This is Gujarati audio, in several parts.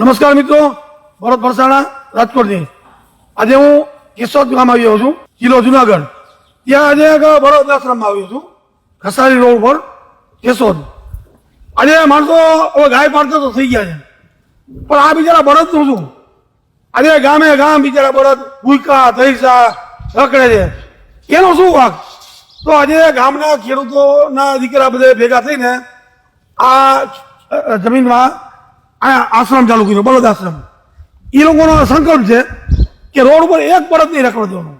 નમસ્કાર મિત્રો, ભરત ભરસાણા રાજકોટથી આજે હું કેશોદ ગામ આવ્યો છું, જિલ્લો જુનાગઢ. ત્યાં આજે ભરત આશ્રમમાં આવ્યો છું ખસારી રોડ પર, કેશોદ. આજે માણસો હવે ગાય પાડતા તો થઈ ગયા છે. પણ આ બિચારા બળદનું શું? આજે ગામે ગામ બિચારા બળદ ભૂકા, ધૈસા, રખડે છે. એનો શું વાક? તો આજે ગામના ખેડૂતોના દીકરા બધા ભેગા થઈને આ જમીનમાં આશ્રમ ચાલુ કર્યો, બળદ આશ્રમ. એ લોકોનો સંકલ્પ છે કે રોડ ઉપર એક બળદ નહીં રખડવા દેવાનું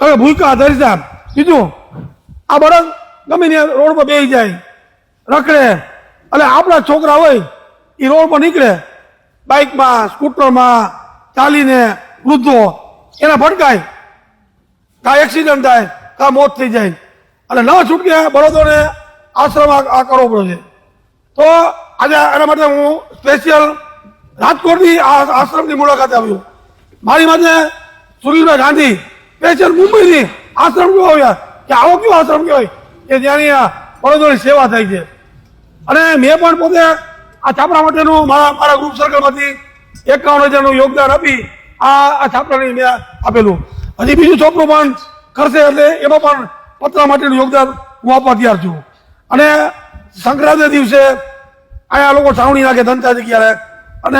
હવે ભૂકા ધરસા બીજું, આ બળદ ગમે ને રોડ પર બેસી જાય, રખડે, એટલે આપણા છોકરા હોય એ રોડ પર નીકળે, બાઇકમાં, સ્કૂટરમાં, ચાલીને, વૃદ્ધો, એના ભટકાય કાં એક્સિડન્ટ થાય, કાં મોત થઈ જાય. અને ન છૂટકે બળદોને આશ્રમ આ કરવો પડે છે. તો આજે એના માટે હું સ્પેશિયલ રાજકોટની આ આશ્રમની મુલાકાતે આવ્યો. મારી માટે સુનિલભાઈ ગાંધી, સ્પેશિયલ મુંબઈની આશ્રમ કેવો આવ્યા. કે આવો કેવો આશ્રમ કહેવાય? કે જ્યાંની બળદોની સેવા થાય છે. અને મેં પણ પોતે આ છાપરા માટેનું મારા મારા ગ્રુપ સર્કલમાંથી એકાવન હજારનું યોગદાન આપી આ આ છાપરાની મેં આપેલું. હજી બીજું છોકરું પણ કરશે એટલે એમાં પણ પતરા માટેનું યોગદાન હું આપવા તૈયાર છું. અને સંક્રાંતિ દિવસે અહીંયા લોકો છાવણી નાખે ધનતા જગ્યાએ અને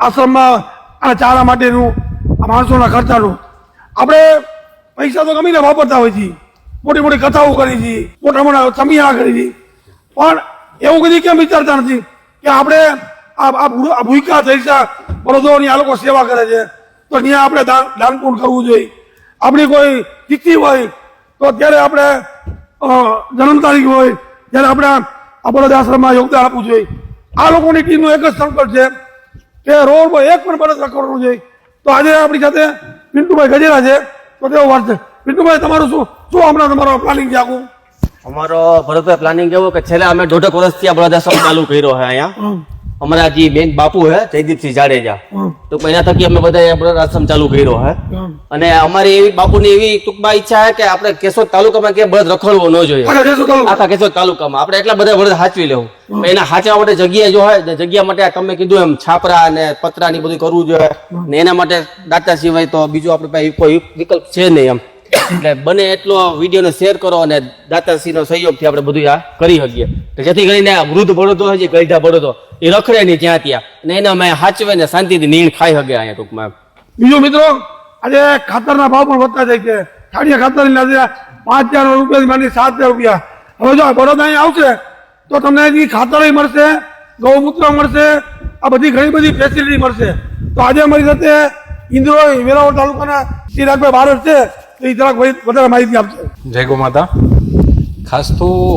આશ્રમમાં આ ચારા માટેનું આ માણસોના ખર્ચાનું. આપણે પૈસા તો ગમીને વાપરતા હોય છીએ. મોટી મોટી કથાઓ કરી છીએ, મોટા મોટા સમિયા કરી છે પણ એવું કદી કેમ વિચારતા નથી કે આપણે આ આ ભૂ- આ ભૂકા થઈશા બળદોની આ લોકો સેવા કરે છે. તો ત્યાં આપણે દાન દાન કરવું જોઈએ. આપણી કોઈ તિથિ હોય તો ત્યારે આપણે જન્મ તારીખ હોય, ત્યારે આપણે આ બળદ આશ્રમમાં યોગદાન આપવું જોઈએ. આ લોકોની ટીમનું એક જ સંકટ છે કે રોડ પર એક પણ બળદ રખડવું જોઈએ તો આજે આપણી સાથે પિન્ટુભાઈ ગજેરા છે. તો તેઓ વાત છે. પિન્ટુભાઈ તમારું શું શું હમણાં તમારો પ્લાનિંગ છે આખું? અમારો ભરતભાઈ પ્લાનિંગ એવો કે છેલ્લા અમે દોઢેક વર્ષથી આ બ્રધાશ્રમ ચાલુ કર્યો છે અહીંયા. અમારા જે બેન બાપુ છે જયદીપસિંહ જાડેજા. તો એના થકી અમે બધા આશ્રમ ચાલુ કર્યો હે. અને અમારી એવી બાપુની એવી ટૂંકમાં ઈચ્છા હે કે આપણે કેશોદ તાલુકામાં કે બળદ રખડવો ન જોઈએ. આખા કેશોદ તાલુકામાં? આપણે એટલા બધા બળદ હાચવી લેવું. એના હાચવા માટે જગ્યા જો હોય ને જગ્યા માટે તમે કીધું એમ છાપરા અને પતરા ની બધું કરવું જોઈએ. ને એના માટે દાતા સિવાય તો બીજું આપણે પાસે કોઈ વિકલ્પ છે નહીં એમ. એટલે બને એટલો વિડીયોને શેર કરો અને દાતાશ્રીનો સહયોગથી આપણે બધું આ કરી શકીએ. તો જેથી કરીને આ વૃદ્ધ બળદો છે ગઈઢા બળદો એ રખડે નહીં ત્યાં ત્યાં. અને એને અમે હાચવે ને શાંતિથી નીણ ખાઈ શકે અહીંયા ટૂંકમાં. બીજું મિત્રો, આજે ખાતરના ભાવ પણ વધતા જાય છે. ખાડિયા ખાતરની લાગે પાંચ હજાર રૂપિયાથી માંડી સાત હજાર રૂપિયા. હવે જો આ બળદ અહીં આવશે, તો તમને એ ખાતર મળશે, ગૌમૂત્ર મળશે, આ બધી ઘણી બધી ફેસિલિટી મળશે. તો આજે અમારી સાથે ઇન્દ્રો વેરાવળ તાલુકાના ચિરાગભાઈ ભારત છે. એ જરાક વધી- વધારે માહિતી આપશે જય ગો માતા ખાસ તો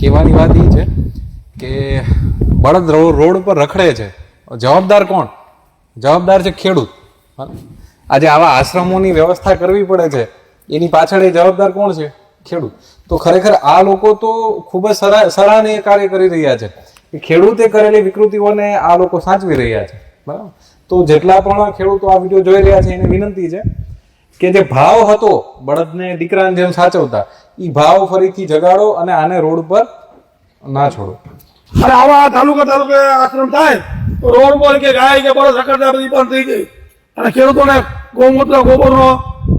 કહેવાની વાત એ છે કે બળદ રોડ પર રખડે છે. જવાબદાર કોણ? જવાબદાર છે ખેડૂત? આજે આવા આશ્રમોની વ્યવસ્થા કરવી પડે છે. એની પાછળ એ જવાબદાર કોણ છે? ખેડૂત. તો ખરેખર આ લોકો તો ખૂબ જ સરા- સરાહનીય કાર્ય કરી રહ્યા છે. કે ખેડૂતે કરેલી વિકૃતિઓને આ લોકો સાચવી રહ્યા છે. બરાબર? તો જેટલા પણ ખેડૂતો આ વીડિયો જોઈ રહ્યા છે, એને વિનંતી છે કે જે ભાવ હતો બળદને દીકરાને જેમ સાચવતા એ ભાવ ફરીથી જગાડો અને આને રોડ પર ના છોડો. અને આવા તાલુકા તાલુકે આશ્રમ થાય, તો રોડ પર કે ગાય કે બળદ રખડતા બધી બંધ થઈ ગઈ. અને ખેડૂતોને ગૌમૂત્ર, ગોબરનો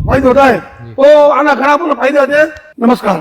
ફાયદો થાય. તો આના ઘણા પણ ફાયદા છે. નમસ્કાર.